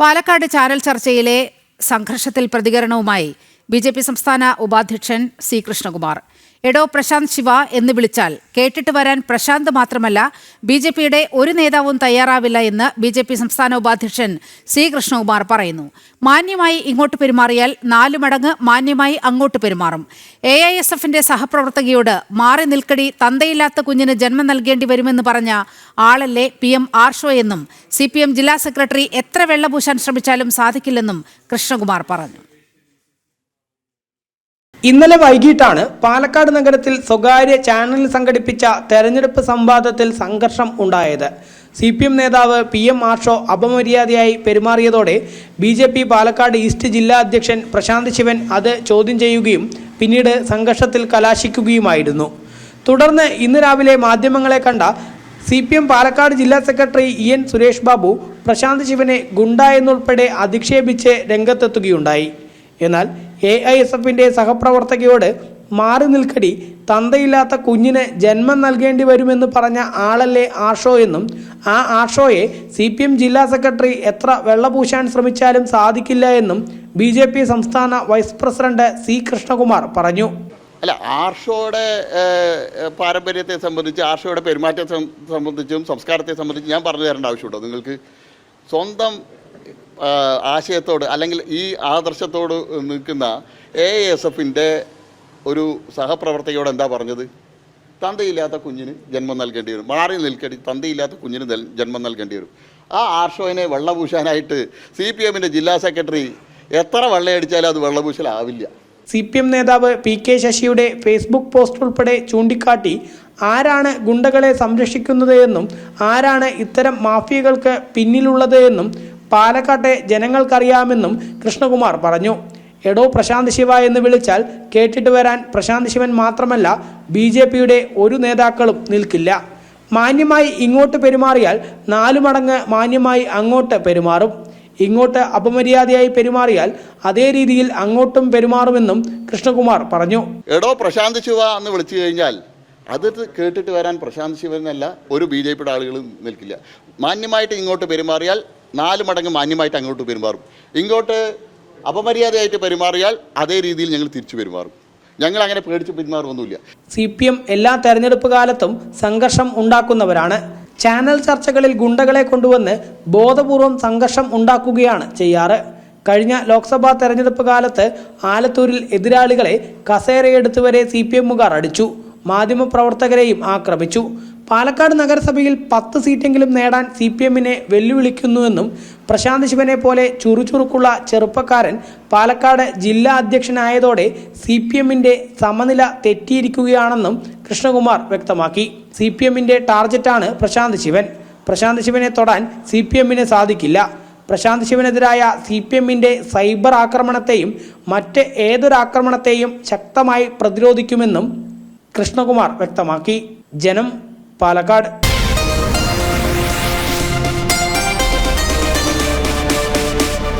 Palakkad channel ചർച്ചയിലെ സംഘർഷത്തിൽ പ്രതികരണവുമായി B J P സംസ്ഥാന ഉപാധ്യക്ഷൻ സി കൃഷ്ണകുമാർ. എടോ പ്രശാന്ത് ശിവ എന്ന് വിളിച്ചാൽ കേട്ടിട്ട് വരാൻ പ്രശാന്ത് മാത്രമല്ല ബി ജെ പിയുടെ ഒരു നേതാവും തയ്യാറാവില്ല എന്ന് ബി ജെ പി സംസ്ഥാന ഉപാധ്യക്ഷൻ സി കൃഷ്ണകുമാർ പറയുന്നു. മാന്യമായി ഇങ്ങോട്ട് പെരുമാറിയാൽ നാലു മടങ്ങ് മാന്യമായി അങ്ങോട്ട് പെരുമാറും. എ ഐ എസ് എഫിന്റെ സഹപ്രവർത്തകയോട് മാറി നിൽക്കടി തന്തയില്ലാത്ത കുഞ്ഞിന് ജന്മം നൽകേണ്ടി വരുമെന്ന് പറഞ്ഞ ആളല്ലേ പി എം ആർഷോ എന്നും സി പി എം ജില്ലാ സെക്രട്ടറി എത്ര വെള്ളപൂശാൻ ശ്രമിച്ചാലും സാധിക്കില്ലെന്നും കൃഷ്ണകുമാർ പറഞ്ഞു. ഇന്നലെ വൈകിട്ടാണ് പാലക്കാട് നഗരത്തിൽ സ്വകാര്യ ചാനൽ സംഘടിപ്പിച്ച തെരഞ്ഞെടുപ്പ് സംവാദത്തിൽ സംഘർഷം ഉണ്ടായത്. സി പി എം നേതാവ് പി എം ആർഷോ അപമര്യാദയായി പെരുമാറിയതോടെ B J P Palakkad east ജില്ലാ അധ്യക്ഷൻ പ്രശാന്ത് ശിവൻ അത് ചോദ്യം ചെയ്യുകയും പിന്നീട് സംഘർഷത്തിൽ കലാശിക്കുകയുമായിരുന്നു. തുടർന്ന് ഇന്ന് രാവിലെ മാധ്യമങ്ങളെ കണ്ട സി പി എം പാലക്കാട് ജില്ലാ secretary E N Suresh Babu Prashanth ശിവനെ ഗുണ്ട എന്നുൾപ്പെടെ അധിക്ഷേപിച്ച് രംഗത്തെത്തുകയുണ്ടായി. എന്നാൽ എ ഐ എസ് എഫിന്റെ സഹപ്രവർത്തകയോട് മാറി നിൽക്കടി തന്തയില്ലാത്ത കുഞ്ഞിന് ജന്മം നൽകേണ്ടി വരുമെന്ന് പറഞ്ഞ ആളല്ലേ ആഷോ എന്നും ആ ആഷോയെ സി പി എം ജില്ലാ സെക്രട്ടറി എത്ര വെള്ളപൂശാൻ ശ്രമിച്ചാലും സാധിക്കില്ല എന്നും ബി ജെ പി സംസ്ഥാന വൈസ് പ്രസിഡന്റ് സി കൃഷ്ണകുമാർ പറഞ്ഞു. അല്ല ആർഷോയുടെ പാരമ്പര്യത്തെ സംബന്ധിച്ച് ആർഷോയുടെ പെരുമാറ്റത്തെ സംബന്ധിച്ചും സംസ്കാരത്തെ സംബന്ധിച്ച് ഞാൻ പറഞ്ഞു തരേണ്ട ആവശ്യമുണ്ടോ? നിങ്ങൾക്ക് സ്വന്തം ആശയത്തോട് അല്ലെങ്കിൽ ഈ ആദർശത്തോട് നിൽക്കുന്ന എ എസ് എഫിന്റെ ഒരു സഹപ്രവർത്തകയോട് എന്താ പറഞ്ഞത്? തന്തയില്ലാത്ത കുഞ്ഞിന് ജന്മം നൽകേണ്ടി വരും. മാറി നിൽക്കേണ്ടി തന്തയില്ലാത്ത കുഞ്ഞിന് ജന്മം നൽകേണ്ടി വരും. ആ ആർഷോയിനെ വെള്ളപൂശാനായിട്ട് സി പി എമ്മിന്റെ ജില്ലാ സെക്രട്ടറി എത്ര വെള്ളയടിച്ചാലും അത് വെള്ളപൂശലാവില്ല. സി പി എം നേതാവ് പി കെ ശശിയുടെ ഫേസ്ബുക്ക് പോസ്റ്റ് ഉൾപ്പെടെ ചൂണ്ടിക്കാട്ടി ആരാണ് ഗുണ്ടകളെ സംരക്ഷിക്കുന്നത് എന്നും ആരാണ് ഇത്തരം മാഫിയകൾക്ക് പിന്നിലുള്ളത് എന്നും പാലക്കാട്ടെ ജനങ്ങൾക്കറിയാമെന്നും കൃഷ്ണകുമാർ പറഞ്ഞു. എടോ പ്രശാന്ത് ശിവ എന്ന് വിളിച്ചാൽ കേട്ടിട്ട് വരാൻ പ്രശാന്ത് ശിവൻ മാത്രമല്ല ബി ജെ പിയുടെ ഒരു നേതാക്കളും നിൽക്കില്ല. മാന്യമായി ഇങ്ങോട്ട് പെരുമാറിയാൽ നാലു മടങ്ങ് മാന്യമായി അങ്ങോട്ട് പെരുമാറും. ഇങ്ങോട്ട് അപമര്യാദയായി പെരുമാറിയാൽ അതേ രീതിയിൽ അങ്ങോട്ടും പെരുമാറുമെന്നും കൃഷ്ണകുമാർ പറഞ്ഞു. എടോ പ്രശാന്ത് ശിവ എന്ന് വിളിച്ചു കഴിഞ്ഞാൽ അത് കേട്ടിട്ട് വരാൻ പ്രശാന്ത് ശിവനല്ല ഒരു ബി ജെ പിയുടെ ആളുകളും നിൽക്കില്ല. മാന്യമായിട്ട് ഇങ്ങോട്ട് പെരുമാറിയാൽ നാല് മടങ്ങ് മാന്യമായിട്ട് അങ്ങോട്ട് പെരുമാറും. ഇങ്ങോട്ട് അപമര്യാദയായിട്ട് പെരുമാറിയാൽ അതേ രീതിയിൽ ഞങ്ങൾ തിരിച്ചു പെരുമാറും. ഞങ്ങൾ അങ്ങനെ പേടിച്ച് പെരുമാറുമൊന്നുമില്ല. സി പി എം എല്ലാ തെരഞ്ഞെടുപ്പ് കാലത്തും സംഘർഷം ഉണ്ടാക്കുന്നവരാണ്. ചാനൽ ചർച്ചകളിൽ ഗുണ്ടകളെ കൊണ്ടുവന്ന് ബോധപൂർവം സംഘർഷം ഉണ്ടാക്കുകയാണ് ചെയ്യാറ്. കഴിഞ്ഞ ലോക്സഭാ തെരഞ്ഞെടുപ്പ് കാലത്ത് ആലത്തൂരിൽ എതിരാളികളെ കസേരയെടുത്തുവരെ സി പി എമ്മുകാർ അടിച്ചു. മാധ്യമപ്രവർത്തകരെയും ആക്രമിച്ചു. പാലക്കാട് നഗരസഭയിൽ പത്ത് സീറ്റെങ്കിലും നേടാൻ സി പി എമ്മിനെ വെല്ലുവിളിക്കുന്നുവെന്നും പ്രശാന്ത് ശിവനെ പോലെ ചുറുചുറുക്കുള്ള ചെറുപ്പക്കാരൻ പാലക്കാട് ജില്ലാ അധ്യക്ഷനായതോടെ സി പി എമ്മിന്റെ സമനില തെറ്റിയിരിക്കുകയാണെന്നും കൃഷ്ണകുമാർ വ്യക്തമാക്കി. സി പി എമ്മിന്റെ ടാർജറ്റാണ് പ്രശാന്ത് ശിവൻ. പ്രശാന്ത് ശിവനെ തൊടാൻ സി പി എമ്മിന് സാധിക്കില്ല. പ്രശാന്ത് ശിവനെതിരായ സി പി എമ്മിന്റെ സൈബർ ആക്രമണത്തെയും മറ്റ് ഏതൊരാക്രമണത്തെയും ശക്തമായി പ്രതിരോധിക്കുമെന്നും കൃഷ്ണകുമാർ വ്യക്തമാക്കി. ജനം പാലക്കാട്